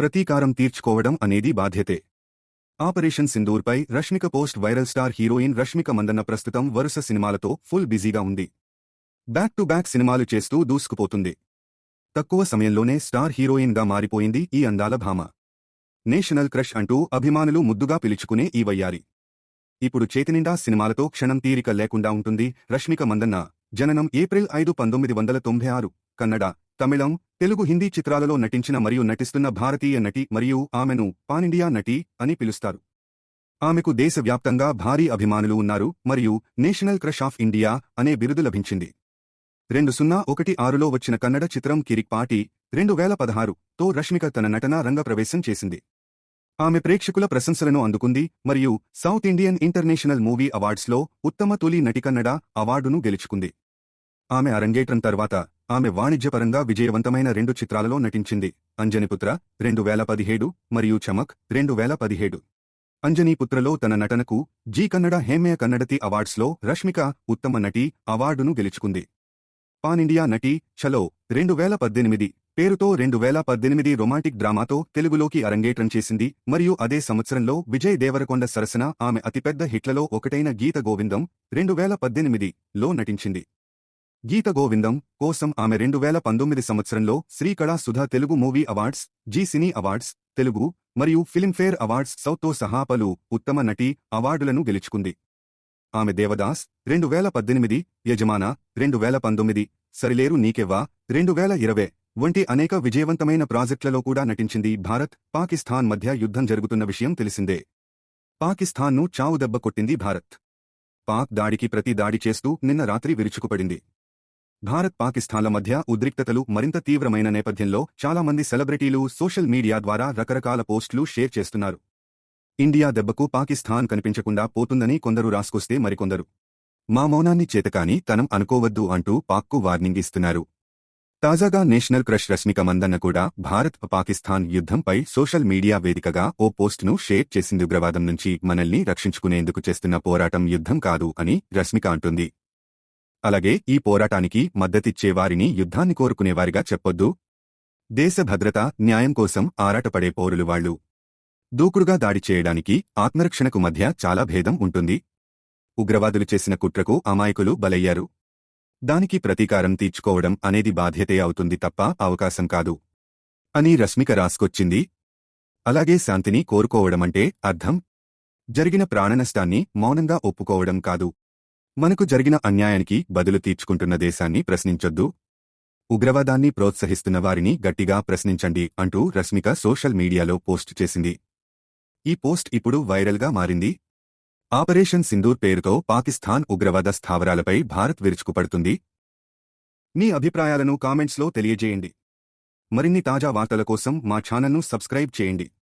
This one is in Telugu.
ప్రతీకారం తీర్చుకోవడం అనేది బాధ్యతే. Operation సింధూర్పై Rashmika post viral star heroine Rashmika Mandanna ప్రస్తుతం వరుస సినిమాలతో ఫుల్ బిజీగా ఉంది. బ్యాక్ టు బ్యాక్ సినిమాలు చేస్తూ దూసుకుపోతుంది. తక్కువ సమయంలోనే స్టార్ హీరోయిన్గా మారిపోయింది ఈ అందాల భామ. నేషనల్ క్రష్ అంటూ అభిమానులు ముద్దుగా పిలుచుకునే ఈ వయ్యారి. ఇప్పుడు చేతినిండా సినిమాలతో క్షణం తీరిక లేకుండా ఉంటుంది రష్మిక మందన్న. జననం ఏప్రిల్ ఐదు పంతొమ్మిది వందల తొంభై ఆరు కన్నడ. తమిళం తెలుగు హిందీ చిత్రాలలో నటించిన మరియు నటిస్తున్న భారతీయ నటి మరియు ఆమెను పానిండియా నటి అని పిలుస్తారు. ఆమెకు దేశవ్యాప్తంగా భారీ అభిమానులు ఉన్నారు మరియు నేషనల్ క్రష్ ఆఫ్ ఇండియా అనే బిరుదు లభించింది. రెండు సున్నా ఒకటి ఆరులో వచ్చిన కన్నడ చిత్రం కిరిక్ పాటి రెండు వేల పదహారు తో రష్మిక తన నటన రంగప్రవేశం చేసింది. ఆమె ప్రేక్షకుల ప్రశంసలను అందుకుంది మరియు సౌత్ ఇండియన్ ఇంటర్నేషనల్ మూవీ అవార్డ్స్లో ఉత్తమ తొలి నటి కన్నడ అవార్డును గెలుచుకుంది. ఆమె అరంగేట్రం తర్వాత ఆమె వాణిజ్యపరంగా విజయవంతమైన రెండు చిత్రాలలో నటించింది. అంజనిపుత్ర రెండు వేల పదిహేడు మరియు చమక్ రెండు వేల పదిహేడు. అంజనీపుత్రలో తన నటనకు జీ కన్నడ హేమయ కన్నడతి అవార్డ్స్లో రష్మిక ఉత్తమ నటి అవార్డును గెలుచుకుంది. పాన్ ఇండియా నటి చలో రెండు వేల పద్దెనిమిది. పేరుతో రెండు వేల పద్దెనిమిది రొమాంటిక్ డ్రామాతో తెలుగులోకి అరంగేట్రం చేసింది. మరియు అదే సంవత్సరంలో విజయ్ దేవరకొండ సరసన ఆమె అతిపెద్ద హిట్లలో ఒకటైన గీత గోవిందం రెండు వేల పద్దెనిమిదిలో నటించింది. గీత గోవిందం కోసం ఆమె రెండు వేల పంతొమ్మిది సంవత్సరంలో Srikala Sudha Telugu movie awards Zee cine awards Telugu మరియు ఫిల్మ్ఫేర్ అవార్డ్స్ సౌత్తో సహా పలు ఉత్తమ నటి అవార్డులను గెలుచుకుంది. ఆమె దేవదాస్ రెండు వేల పద్దెనిమిది యజమాన రెండు వేల పంతొమ్మిది సరిలేరు నీకెవ్వా రెండు వేల ఇరవై వంటి అనేక విజయవంతమైన ప్రాజెక్టులలో కూడా నటించింది భారత్ పాకిస్తాన్ మధ్య యుద్ధం జరుగుతున్న విషయం తెలిసిందే. పాకిస్తాన్ను చావుదెబ్బ కొట్టింది భారత్. పాక్ దాడికి ప్రతి దాడి చేస్తూ నిన్న రాత్రి విరుచుకుపడింది. భారత్ పాకిస్తాన్ల మధ్య ఉద్రిక్తతలు మరింత తీవ్రమైన నేపథ్యంలో చాలా మంది సెలబ్రిటీలు సోషల్ మీడియా ద్వారా రకరకాల పోస్టులు షేర్ చేస్తున్నారు. ఇండియా దెబ్బకు పాకిస్తాన్ కనిపించకుండా పోతుందని కొందరు రాసుకొస్తే మరికొందరు. మా మౌనాన్ని చేతకాని తనం అనుకోవద్దు అంటూ పాక్కు వార్నింగ్ ఇస్తున్నారు. తాజాగా నేషనల్ క్రష్ రష్మిక మందన్న కూడా భారత్ పాకిస్తాన్ యుద్ధంపై సోషల్ మీడియా వేదికగా ఓ పోస్టును షేర్ చేసింది ఉగ్రవాదం నుంచి మనల్ని రక్షించుకునేందుకు చేస్తున్న పోరాటం యుద్ధం కాదు అని రష్మిక అంటుంది. అలాగే ఈ పోరాటానికి మద్దతిచ్చే వారిని యుద్ధాన్ని కోరుకునేవారిగా చెప్పొద్దు. దేశ భద్రత న్యాయం కోసం ఆరాటపడే పౌరులు వాళ్ళు దూకుడుగా దాడి చేయడానికి ఆత్మరక్షణకు మధ్య చాలా భేదం ఉంటుంది. ఉగ్రవాదులు చేసిన కుట్రకు అమాయకులు బలయ్యారు. దానికి ప్రతీకారం తీర్చుకోవడం అనేది బాధ్యతే అవుతుంది తప్ప అవకాశం కాదు. అని రష్మిక రాసుకొచ్చింది. అలాగే శాంతిని కోరుకోవడమంటే అర్థం. జరిగిన ప్రాణనష్టాన్ని మౌనంగా ఒప్పుకోవడం కాదు. మనకు జరిగిన అన్యాయానికి బదులు తీర్చుకుంటున్న దేశాన్ని ప్రశ్నించొద్దు. ఉగ్రవాదాన్ని ప్రోత్సహిస్తున్న వారిని గట్టిగా ప్రశ్నించండి అంటూ రష్మిక సోషల్ మీడియాలో పోస్ట్ చేసింది. ఈ పోస్ట్ ఇప్పుడు వైరల్గా మారింది. ఆపరేషన్ సింధూర్ పేరుతో పాకిస్తాన్ ఉగ్రవాద స్థావరాలపై భారత్ విరుచుకుపడుతుంది. మీ అభిప్రాయాలను కామెంట్స్లో తెలియజేయండి. మరిన్ని తాజా వార్తల కోసం మా ఛానల్ను సబ్స్క్రైబ్ చేయండి.